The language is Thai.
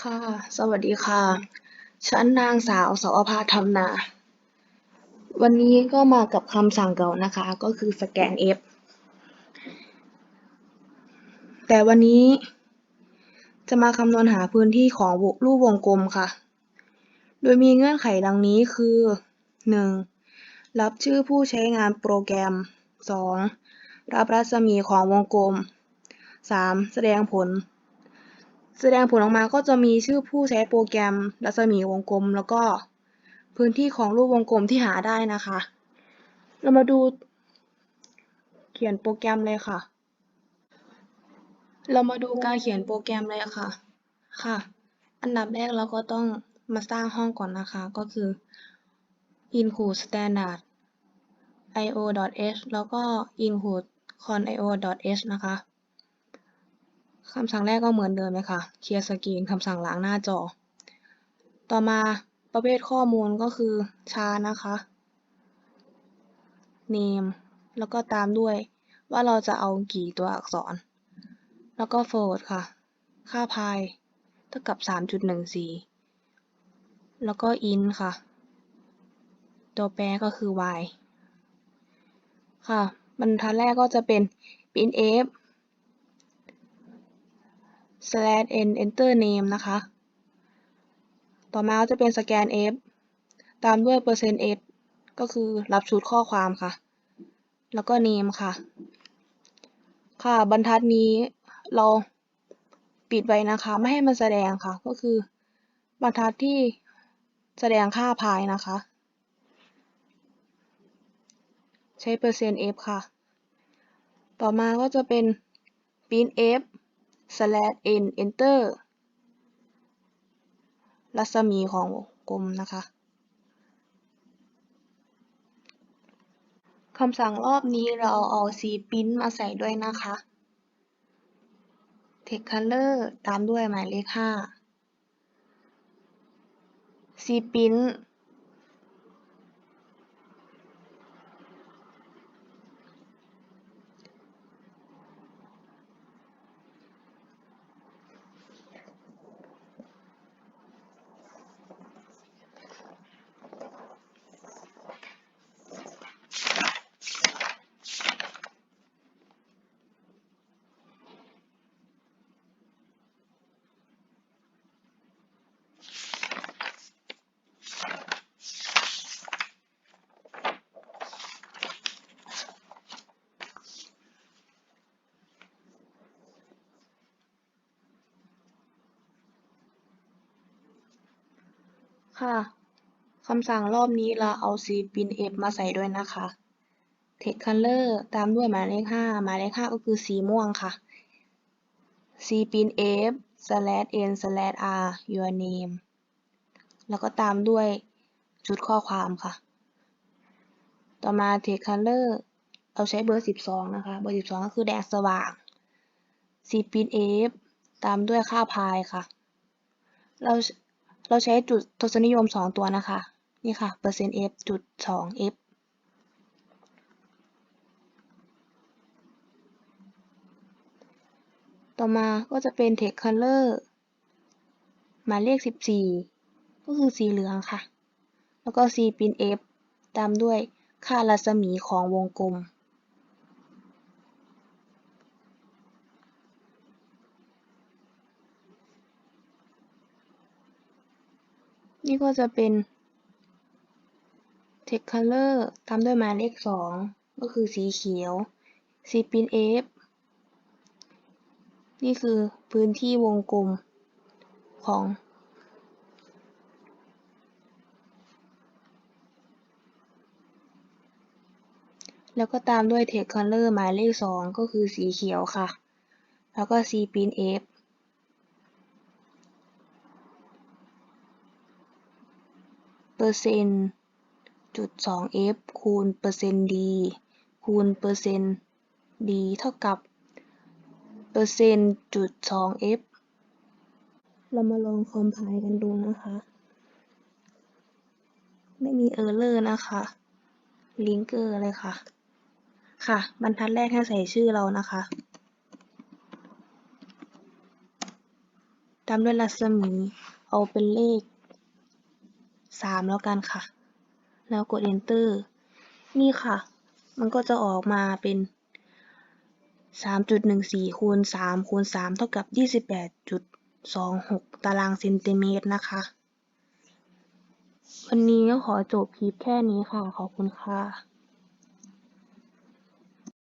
ค่ะ สวัสดีค่ะ ฉันนางสาวสาวภาธรรมนา วันนี้ก็มากับคำสั่งเก่านะคะ ก็คือสแกน F แต่วันนี้จะมาคำนวณหาพื้นที่ของรูปวงกลมค่ะ โดยมีเงื่อนไขดังนี้คือ 1. รับชื่อผู้ใช้งานโปรแกรม 2. รับรัศมีของวงกลม 3. แสดงผล แสดงผลออกมาก็จะมีชื่อผู้ใช้โปรแกรม รัศมีวงกลม แล้วก็พื้นที่ของรูปวงกลมที่หาได้นะคะ เรามาดูเขียนโปรแกรมเลยค่ะ เรามาดูการเขียนโปรแกรมเลยค่ะ ค่ะ อันดับแรกเราก็ต้องมาสร้างห้องก่อนนะคะ ก็คือ include standard io.h แล้วก็ include con io.h นะคะ คำสั่งแรกก็เหมือนเดิมเลยค่ะ เคลียร์สกรีนคำสั่งล้างหน้าจอ ต่อมาประเภทข้อมูลก็คือชานะคะ name แล้วก็ตามด้วยว่าเราจะเอากี่ตัวอักษร แล้วก็ float ค่ะ ค่าพายเท่ากับ 3.14 แล้วก็ in ค่ะ ตัวแปรก็คือ y ค่ะ บรรทัดแรกก็จะเป็น printf slash n enter name นะคะ ต่อมาก็จะเป็น scan f ตามด้วย percent s ก็คือรับชุดข้อความค่ะ แล้วก็ name ค่ะ ค่ะ บรรทัดนี้เราปิดไว้นะคะ ไม่ให้มันแสดงค่ะ ก็คือบรรทัดที่แสดงค่าพายนะคะ ใช้เปอร์เซ็นต์ f ค่ะ ต่อมาก็จะเป็น printf slash n enter รัศมีของวงกลมนะคะคำสั่งรอบนี้เราเอา cprint มาใส่ด้วยนะคะ text color ตามด้วยหมายเลข 5 cprint ค่ะ คำสั่งรอบนี้เราเอา cpin f มาใส่ด้วยนะคะ text color ตามด้วยหมายเลข5หมายเลข5ก็คือสีม่วงค่ะ cpin f slash n slash r your name แล้วก็ตามด้วยชุดข้อความค่ะ ต่อมา text color เราใช้เบอร์ 12 นะคะ เบอร์ 12 ก็คือแดงสว่าง cpin f ตามด้วยค่าพายค่ะ เรา เราใช้จุดทศนิยม 2 ตัวนะคะ นี่ค่ะเปอร์เซ็นต์ f จุด2 f ต่อมาก็จะเป็น text color หมายเลข 14 ก็คือสีเหลืองค่ะ แล้วก็ cprintf ตามด้วยค่ารัศมีของวงกลม นี่ก็จะเป็น text color ตามด้วยหมายเลข 2 ก็คือสีเขียว c pin f นี่คือพื้นที่วงกลมของแล้วก็ตามด้วย text color หมายเลข 2 ก็คือสีเขียวค่ะ แล้วก็ c pin f ปอร์เซ็นต์จุด 2f คูณเปอร์เซ็นต์ d คูณเปอร์เซ็นต์ d เท่ากับเปอร์เซ็นต์จุด 2f เรามาลองคอมไพล์กันดูนะคะ ไม่มีเออร์เลอร์นะคะลิงเกอร์เลยค่ะ ค่ะ บรรทัดแรกให้ใส่ชื่อเรานะคะ ตามด้วยรัศมี เอาเป็นเลข สามแล้วกันค่ะ แล้วกด enter นี่ค่ะ มันก็จะออกมาเป็น 3.14คูณ3คูณ3เท่ากับ 28.26 ตารางเซนติเมตรนะคะ วันนี้ก็ขอจบคลิปแค่นี้ค่ะ ขอบคุณค่ะ